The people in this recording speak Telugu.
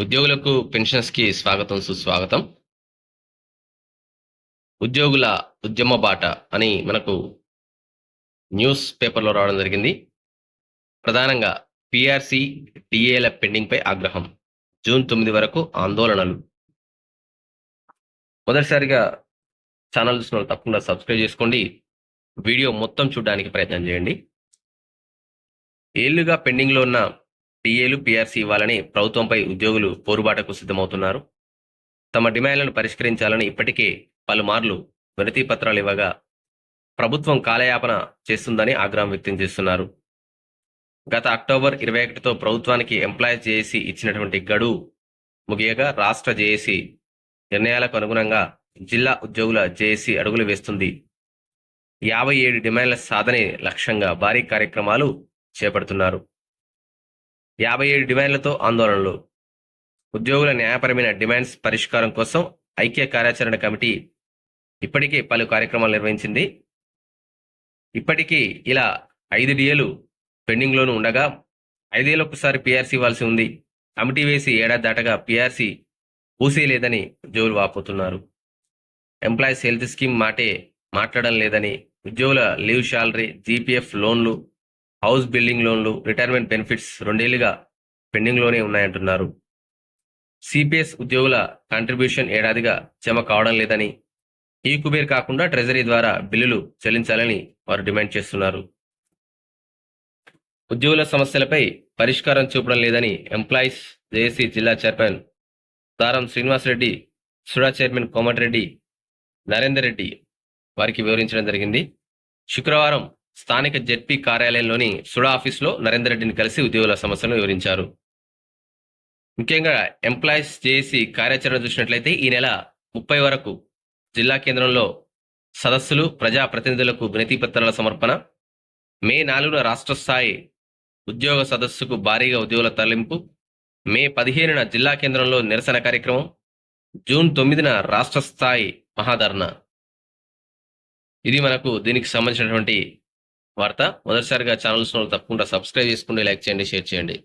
ఉద్యోగులకు పెన్షన్స్కి స్వాగతం సుస్వాగతం. ఉద్యోగుల ఉద్యమ బాట అని మనకు న్యూస్ పేపర్లో రావడం జరిగింది. ప్రధానంగా పిఆర్సి టిఏల పెండింగ్పై ఆగ్రహం. జూన్ తొమ్మిది వరకు ఆందోళనలు. మొదటిసారిగా ఛానల్ చూసిన వాళ్ళు తప్పకుండా సబ్స్క్రైబ్ చేసుకోండి. వీడియో మొత్తం చూడడానికి ప్రయత్నం చేయండి. ఏళ్ళుగా పెండింగ్లో ఉన్న టీఏలు పీఆర్సీ ఇవ్వాలని ప్రభుత్వంపై ఉద్యోగులు పోరుబాటకు సిద్ధమవుతున్నారు. తమ డిమాండ్లను పరిష్కరించాలని ఇప్పటికే పలుమార్లు వినతి పత్రాలు ఇవ్వగా ప్రభుత్వం కాలయాపన చేస్తుందని ఆగ్రహం వ్యక్తం చేస్తున్నారు. గత అక్టోబర్ ఇరవై ఒకటితో ప్రభుత్వానికి ఎంప్లాయీస్ జేఏసీ ఇచ్చినటువంటి గడువు ముగియగా రాష్ట్ర జేఏసీ నిర్ణయాలకు అనుగుణంగా జిల్లా ఉద్యోగుల జేఏసీ అడుగులు వేస్తుంది. యాభై ఏడు డిమాండ్ల సాధనే లక్ష్యంగా భారీ కార్యక్రమాలు చేపడుతున్నారు. యాభై ఏడు డిమాండ్లతో ఆందోళనలు. ఉద్యోగుల న్యాయపరమైన డిమాండ్స్ పరిష్కారం కోసం ఐక్య కార్యాచరణ కమిటీ ఇప్పటికే పలు కార్యక్రమాలు నిర్వహించింది. ఇప్పటికీ ఇలా ఐదు డిఏలు పెండింగ్లోనూ ఉండగా ఐదేళ్ళు ఒకసారి పిఆర్సీ ఇవ్వాల్సి ఉంది. కమిటీ వేసి ఏడాది దాటగా పిఆర్సీ పూసే లేదని ఉద్యోగులు వాపోతున్నారు. ఎంప్లాయీస్ హెల్త్ స్కీమ్ మాటే మాట్లాడడం లేదని ఉద్యోగుల లీవ్ శాలరీ జీపీఎఫ్ లోన్లు హౌస్ బిల్డింగ్ లోన్లు రిటైర్మెంట్ బెనిఫిట్స్ రెండేళ్ళుగా పెండింగ్లోనే ఉన్నాయంటున్నారు. సిపిఎస్ ఉద్యోగుల కాంట్రిబ్యూషన్ ఏడాదిగా జమ కావడం లేదని ఈ కుబేర్ కాకుండా ట్రెజరీ ద్వారా బిల్లులు చెల్లించాలని వారు డిమాండ్ చేస్తున్నారు. ఉద్యోగుల సమస్యలపై పరిష్కారం చూపడం లేదని ఎంప్లాయీస్ జేఏసీ జిల్లా చైర్మన్ దారం శ్రీనివాసరెడ్డి సుడా చైర్మన్ కోమటిరెడ్డి నరేందర్ రెడ్డి వారికి వివరించడం జరిగింది. శుక్రవారం స్థానిక జెడ్పీ కార్యాలయంలోని సుడా ఆఫీసులో నరేందర్ రెడ్డిని కలిసి ఉద్యోగుల సమస్యలను వివరించారు. ముఖ్యంగా ఎంప్లాయీస్ జేఏసీ కార్యాచరణ చూసినట్లయితే ఈ నెల ముప్పై వరకు జిల్లా కేంద్రంలో సదస్సులు ప్రజా ప్రతినిధులకు వినతి సమర్పణ మే నాలుగున రాష్ట్ర స్థాయి ఉద్యోగ సదస్సుకు భారీగా ఉద్యోగుల తరలింపు మే పదిహేనున జిల్లా కేంద్రంలో నిరసన కార్యక్రమం జూన్ తొమ్మిదిన రాష్ట్ర స్థాయి మహాధర్ణ ఇది మనకు దీనికి సంబంధించినటువంటి వార్త. మొదటిసారిగా ఛానల్స్ తప్పకుండా సబ్స్క్రైబ్ చేసుకోండి లైక్ చేయండి షేర్ చేయండి.